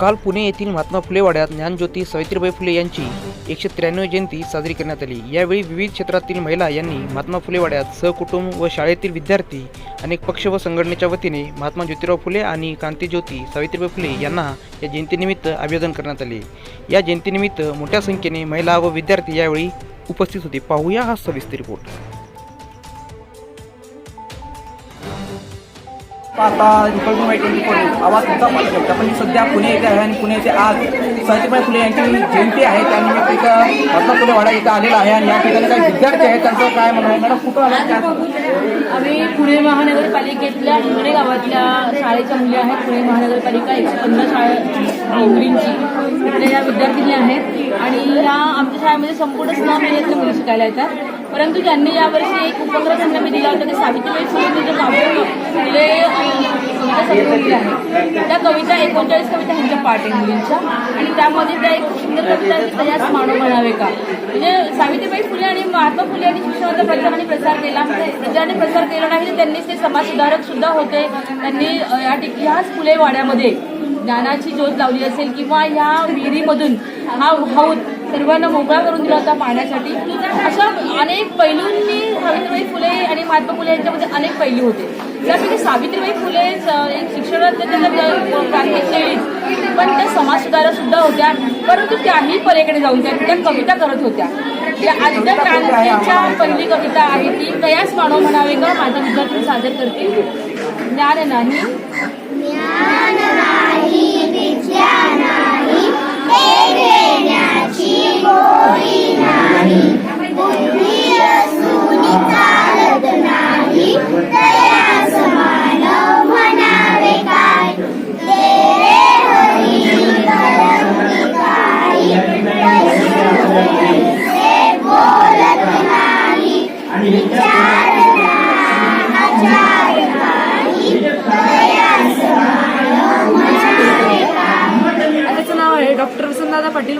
काल पुणे येथील महात्मा फुले वाड्यात ज्ञानज्योती सावित्रीबाई फुले यांची एकशे त्र्याण्णव जयंती साजरी करण्यात आली. यावेळी विविध क्षेत्रातील महिला यांनी महात्मा फुले वाड्यात सहकुटुंब व शाळेतील विद्यार्थी अनेक पक्ष व संघटनेच्या वतीने महात्मा ज्योतिराव फुले आणि क्रांतीज्योती सावित्रीबाई फुले यांना या जयंतीनिमित्त अभिवादन करण्यात आले. या जयंतीनिमित्त मोठ्या संख्येने महिला व विद्यार्थी यावेळी उपस्थित होते. पाहूया हा सविस्तर रिपोर्ट. आता रिपब्लिक वाय ट्वेंटी फोर आवाज तुमचा पाहू शकता पण सध्या पुणे येथे आहे आणि पुण्याचे आज सावित्रीबाई फुले यांची जयंती आहे. त्यानिमित्त इथं महात्मा फुले वाडा इथं आलेला आहे आणि या ठिकाणी काही विद्यार्थी आहेत. त्यांचं काय म्हणणं मॅडम कुठं आला आम्ही पुणे महानगरपालिकेतल्या पुणे गावातल्या शाळेच्या मुली आहेत. पुणे महानगरपालिका एकशे पन्नास शाळा मुलींची तिथल्या या विद्यार्थिनी आहेत आणि या आमच्या शाळेमध्ये संपूर्ण स्नाम एरियातल्या मुली शिकायला येतात. परंतु त्यांनी यावर्षी एक उपक्रम त्यांना मी दिला होता की सावित्रीबाई फुले जो काव्य फुले अं, आहे. त्या कविता एकोणचाळीस कविता ह्यांच्या पाठ आहे मुलींच्या. आणि त्यामध्ये त्या एक सुंदर कविता तयास मानव म्हणावे का? म्हणजे सावित्रीबाई फुले आणि महात्मा फुले यांनी शिक्षणाचा प्रचार आणि प्रसार केला. प्रचार आणि प्रसार केला नाही तर त्यांनीच ते समाजसुधारक सुद्धा होते. त्यांनी या ठिक ह्याच फुले वाड्यामध्ये ज्ञानाची ज्योत लावली असेल किंवा ह्या विहिरीमधून हा हौद सर्वांना मोकळा करून दिला होता पाण्यासाठी अशा अनेक पैलूंनी सावित्रीबाई फुले आणि महात्मा फुले यांच्यामध्ये अनेक पैलू होते. त्यापैकी सावित्रीबाई फुले एक शिक्षणात त्यांना पण त्या समाजसुधारक सुद्धा होत्या परंतु त्याही पलीकडे जाऊन त्या त्या कविता करत होत्या. त्या आजच्या क्रांतीच्या पहिली कविता आहे ती कयास मानव म्हणावे का माझ्या विद्यार्थी सादर करते ज्ञान नाही नाही.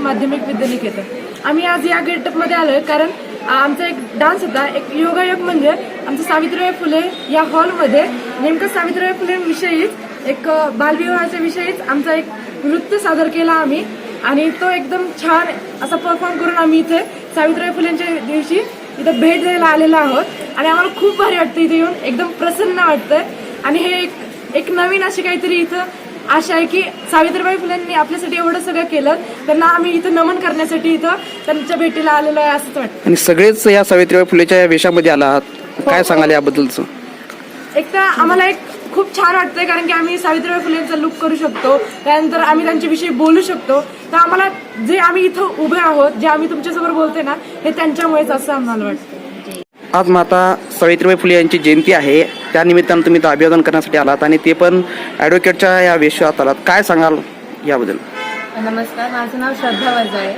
माध्यमिक विद्यानिकेतन. आम्ही आज या गेटअपमध्ये आलोय कारण आमचा एक डान्स होता एक योगायोग म्हणजे आमचं सावित्रीबाई फुले या हॉलमध्ये. नेमकं सावित्रीबाई फुलेंविषयीच एक बालविवाहाच्या विषयीच आमचा एक नृत्य सादर केला आम्ही. आणि तो एकदम छान असा परफॉर्म करून आम्ही इथे सावित्रीबाई फुलेंच्या दिवशी इथं भेट द्यायला आलेलो आहोत. आणि आम्हाला खूप भारी वाटतं इथे येऊन एकदम प्रसन्न वाटतंय. आणि हे एक एक नवीन अशी काहीतरी इथं आशा आहे की सावित्रीबाई फुलेंनी आपल्यासाठी एवढं सगळं केलं. त्यांना आम्ही इथं नमन करण्यासाठी इथं त्यांच्या भेटीला आलेलो आहे असंच वाटतं. आणि सगळेच या सावित्रीबाई फुलेच्या या वेशामध्ये आला आहात. काय सांगाल याबद्दलचं? एक तर आम्हाला एक खूप छान वाटतंय कारण की आम्ही सावित्रीबाई फुलेंचा लुक करू शकतो. त्यानंतर आम्ही त्यांच्याविषयी बोलू शकतो. तर आम्हाला जे आम्ही इथं उभे आहोत जे आम्ही तुमच्यासमोर बोलतोय ना हे त्यांच्यामुळेच असं आम्हाला वाटतं आज माता सावित्रीबाई फुले यांची जयंती आहे. त्यानिमित्तानं तुम्ही इथं अभिवादन करण्यासाठी आलात आणि ते पण ॲडव्होकेटच्या या वेशात आलात. काय सांगाल याबद्दल? नमस्कार माझं नाव श्रद्धा वजाळे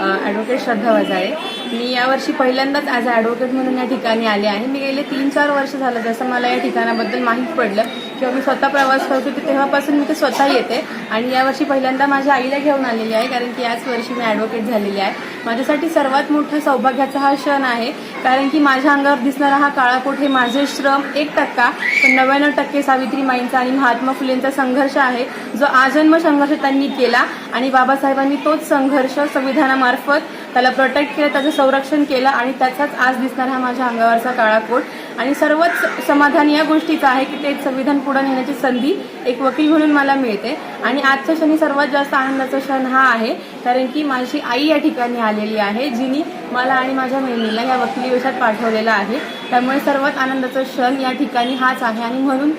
ॲडव्होकेट श्रद्धा वजाळे. मी यावर्षी पहिल्यांदाच ॲज अ ॲडव्होकेट म्हणून या ठिकाणी आले आहे. मी गेले तीन चार वर्ष झालं जसं मला या ठिकाणाबद्दल माहीत पडलं किंवा मी स्वतः प्रवास करतो ते तेव्हापासून मी ते स्वतः येते. आणि यावर्षी पहिल्यांदा माझ्या आईला घेऊन आलेली आहे कारण की याच वर्षी मी ॲडव्होकेट झालेली आहे. माझ्यासाठी सर्वात मोठा सौभाग्याचा हा क्षण आहे कारण की माझ्या अंगावर दिसणारा हा काळाकोट हे माझे श्रम एक टक्का पण नव्याण्णव टक्के सावित्री माईंचा आणि महात्मा फुलेंचा संघर्ष आहे जो आजन्म संघर्ष त्यांनी केला. आणि बाबासाहेबांनी तोच संघर्ष संविधानामार्फत त्याला प्रोटेक्ट केलं त्याचं संरक्षण केलं आणि त्याचाच आज दिसणारा हा माझ्या अंगावरचा काळा कोट. आणि सर्वच समाधान या गोष्टीचं आहे की ते संविधान पुढे नेण्याची संधी एक वकील म्हणून मला मिळते. आणि आजच्या क्षणी सर्वात जास्त आनंदाचा क्षण हा आहे कारण की माझी आई या ठिकाणी आलेली आहे जिनी मला आणि माझ्या बहिणीला या वकिली वेशात पाठवलेला आहे. त्यामुळे सर्वात आनंदाचा क्षण या ठिकाणी हाच आहे आणि म्हणून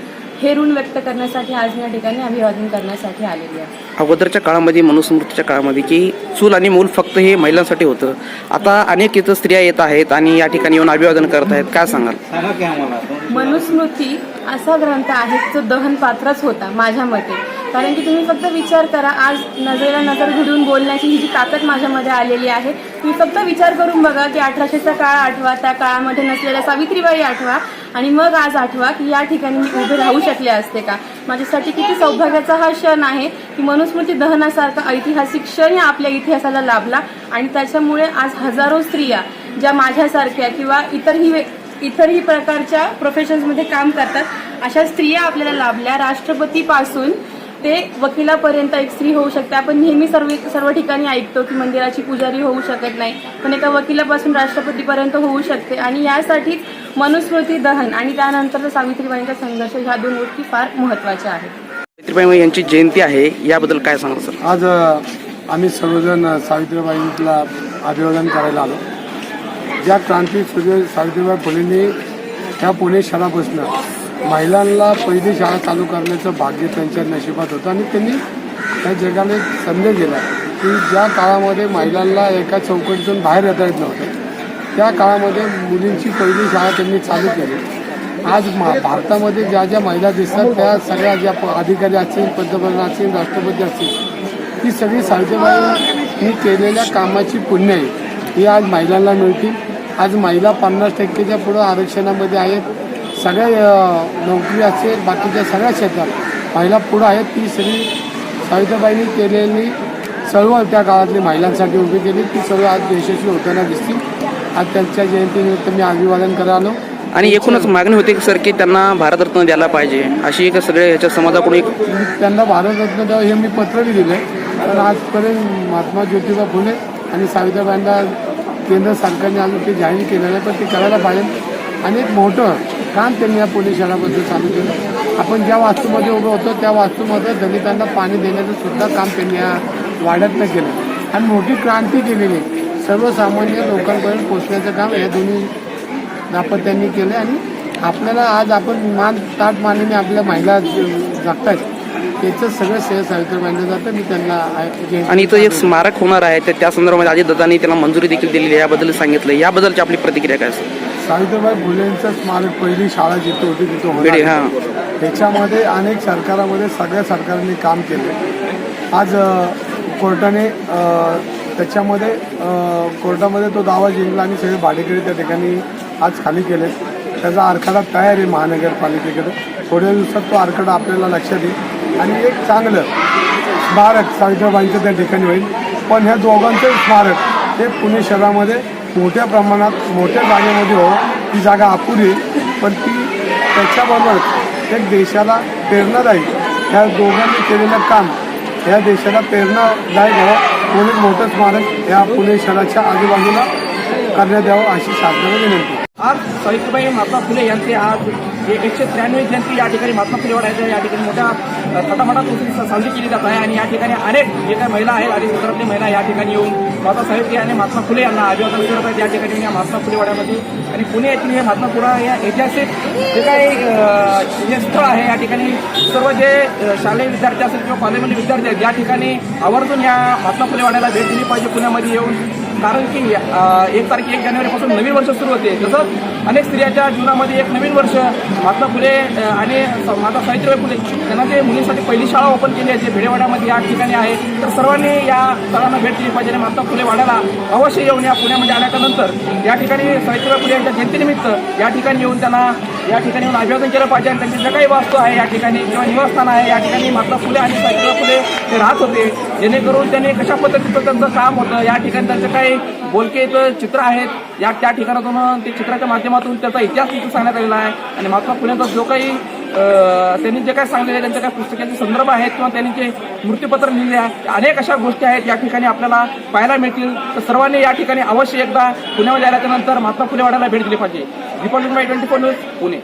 हे ऋण व्यक्त करण्यासाठी आज मी या ठिकाणी अभिवादन करण्यासाठी आलेली आहे. अगोदरच्या काळामध्ये मनुस्मृतीच्या काळामध्ये की चूल आणि मूल फक्त हे महिलांसाठी होतं. आता अनेक इथं स्त्रिया येत आहेत आणि या ठिकाणी येऊन अभिवादन करत आहेत. काय सांगाल? मनुस्मृती असा ग्रंथ आहे जो दहन पात्रच होता माझ्या मते. कारण की तुम्ही फक्त विचार करा आज नजरेला नजर भिडून बोलण्याची ही जी ताकद माझ्यामध्ये आलेली आहे तुम्ही फक्त विचार करून बघा की अठराशेचा काळ आठवा त्या काळामध्ये नसलेल्या सावित्रीबाई आठवा आणि मग आज आठवा की या ठिकाणी मी उभे राहू शकले असते का? माझ्यासाठी किती सौभाग्याचा हा क्षण आहे की मनुस्मृती दहनासारखा ऐतिहासिक क्षण या आपल्या इतिहासाला लाभला आणि त्याच्यामुळे आज हजारो स्त्रिया ज्या माझ्यासारख्या किंवा इतरही इतरही प्रकारच्या प्रोफेशन्समध्ये काम करतात अशा स्त्रिया आपल्याला लाभल्या. राष्ट्रपतीपासून ते वकिलापर्यंत एक स्त्री होऊ शकते. आपण नेहमी सर्व सर्व ठिकाणी ऐकतो की मंदिराची पुजारी होऊ शकत नाही. पण एका वकिलापासून राष्ट्रपतीपर्यंत होऊ शकते. आणि यासाठीच मनुस्मृती दहन आणि त्यानंतर सावित्रीबाईंचा संघर्ष ह्या दोन गोष्टी फार महत्त्वाच्या आहेत. सावित्रीबाई यांची जयंती आहे याबद्दल काय सांगाल सर? आज आम्ही सर्वजण सावित्रीबाईंना अभिवादन करायला आलो. ज्या क्रांती सूर्य सावित्रीबाई फुलेंनी ह्या पुणे शहरापासून महिलांना पहिली शाळा चालू करण्याचं भाग्य त्यांच्या नशिबात होतं आणि त्यांनी त्या जगाला एक संदेश दिला की ज्या काळामध्ये महिलांना एका चौकटीतून बाहेर येता येत नव्हतं त्या काळामध्ये मुलींची पहिली शाळा त्यांनी चालू केली. आज मा भारतामध्ये ज्या ज्या महिला दिसतात त्या सगळ्या ज्या प- अधिकारी असतील पंतप्रधान असतील राष्ट्रपती असतील ही सगळी साहित्यबाईंनी केलेल्या कामाची पुण्य आहे. ही आज महिलांना मिळतील. आज महिला पन्नास टक्केच्या पुढं आरक्षणामध्ये आहेत. सगळ्या नोकरी असेल बाकीच्या सगळ्या क्षेत्रात. महिला पुढं आहेत ती सगळी सावित्रीबाईंनी केलेली चळवळ त्या काळातली महिलांसाठी उभी केली. ती चळवळ आज यशस्वी होताना दिसतील आज त्यांच्या जयंतीनिमित्त मी अभिवादन करायला आलो आणि एकूणच मागणी होती की सर की त्यांना भारतरत्न द्यायला पाहिजे. अशी एक सगळे ह्याच्या समाजाकडून एक त्यांना भारतरत्न द्यावं हे मी पत्रही दिलं पण आजपर्यंत महात्मा ज्योतिबा फुले आणि सावित्रीबाईंना केंद्र सरकारने अजून ते जाहीर केलेलं आहे पण ते करायला पाहिजे. आणि एक मोठं काम त्यांनी या पोलीस शहराबद्दल चालू केलं. आपण ज्या वास्तूमध्ये उभं होतो त्या वास्तूमध्ये दलितांना पाणी देण्याचं सुद्धा काम त्यांनी या वाड्यातनं केलं. आणि मोठी क्रांती केलेली सर्वसामान्य लोकांपर्यंत पोचण्याचं काम या दोन्ही दापत्यांनी केलं आणि आपल्याला आज आपण मान ताट मानेने आपल्या महिला जगतायत. त्याचं सगळं श्रेय सावित्रीबाईंना जातं. मी त्यांना आणि इथं एक स्मारक होणार आहे. तर त्या संदर्भामध्ये अजित दत्तांनी त्याला मंजुरी देखील दिलेली आहे. याबद्दल सांगितलं याबद्दलची आपली प्रतिक्रिया काय असेल सावित्रीबाई फुलेंचं स्मारक पहिली शाळा जिथे होती तिथे हां आहे. त्याच्यामध्ये अनेक सरकारामध्ये सगळ्या सरकारने काम केलं. आज अ, कोर्टाने अ, त्याच्यामध्ये अ, कोर्टामध्ये तो दावा जिंकला आणि सगळे भाडेकरी त्या ठिकाणी आज खाली केले. त्याचा आराखडा तयार आहे महानगरपालिकेकडे. थोड्या दिवसात तो आराखडा आपल्याला लक्षात येईल. आणि एक चांगलं स्मारक सावित्रीबाईंचं त्या ठिकाणी होईल. पण ह्या दोघांचं स्मारक हे पुणे शहरामध्ये मोठ्या प्रमाणात मोठ्या जागेमध्ये हो ती जागा अपुरी पण ती त्याच्याबरोबर एक देशाला प्रेरणादायी ह्या दोघांनी केलेलं काम ह्या देशाला प्रेरणादायक व्हावं हो, म्हणून मोठं स्मारक या पुणे शहराच्या आजूबाजूला करण्यात यावं अशी साधना विनंती. आज सावित्रीबाई महात्मा फुले यांचे आज एकशे त्र्याण्णव जयंती या ठिकाणी महात्मा फुले आहे. या ठिकाणी मोठ्या अ, साजरी केली जात आहे. आणि या ठिकाणी अनेक जे काही महिला आहेत आणि क्षेत्रातली महिला या ठिकाणी येऊन बाबासाहेब आणि महात्मा फुले यांना अभिवादन करत आहेत. या ठिकाणी या महात्मा फुले वाड्यामध्ये आणि पुणे येथील हे महात्मा फुला या ऐतिहासिक जे काही जे स्थळ आहे या ठिकाणी सर्व जे शालेय विद्यार्थी असेल किंवा कॉलेजमधील विद्यार्थी आहेत या ठिकाणी आवर्जून या महात्मा फुले वाड्याला भेट दिली पाहिजे पुण्यामध्ये येऊन. कारण की एक तारीख एक जानेवारीपासून नवीन वर्ष सुरू होते. तसंच अनेक स्त्रियांच्या जीवनामध्ये एक नवीन वर्ष. महात्मा फुले आणि माता सावित्रीबाई फुले त्यांना जे मुलींसाठी पहिली शाळा ओपन केली आहे. जे भिडेवाड्यामध्ये या ठिकाणी आहे. तर सर्वांनी या स्थळांना भेट दिली पाहिजे आणि महात्मा फुले वाड्याला अवश्य येऊन या पुण्यामध्ये आल्याच्यानंतर या ठिकाणी सावित्रीबाई फुले यांच्या जयंतीनिमित्त या ठिकाणी येऊन त्यांना या ठिकाणी येऊन अभिवादन केलं पाहिजे आणि त्यांची जे काही वास्तू आहे. या ठिकाणी किंवा निवासस्थान आहे. या ठिकाणी महात्मा फुले आणि सावित्रीबाई फुले ते राहत होते. जेणेकरून त्यांनी कशा पद्धतीचं त्यांचं काम होतं या ठिकाणी त्यांचं काही बोलके चित्र आहेत. या त्या ठिकाणातून ते चित्राच्या माध्यमातून त्याचा इतिहास तिथं सांगण्यात आलेला आहे. आणि महात्मा फुलेंचा जो काही त्यांनी जे काही सांगलेले आहे, त्यांच्या काही पुस्तकाचे संदर्भ आहेत किंवा त्यांनी जे मृत्यूपत्र लिहिले आहे अनेक अशा गोष्टी आहेत. या ठिकाणी आपल्याला पाहायला मिळतील. तर सर्वांनी या ठिकाणी अवश्य एकदा पुण्यामध्ये आल्याच्यानंतर महात्मा फुले वाड्याला भेट दिली पाहिजे. Republic by twenty four news Pune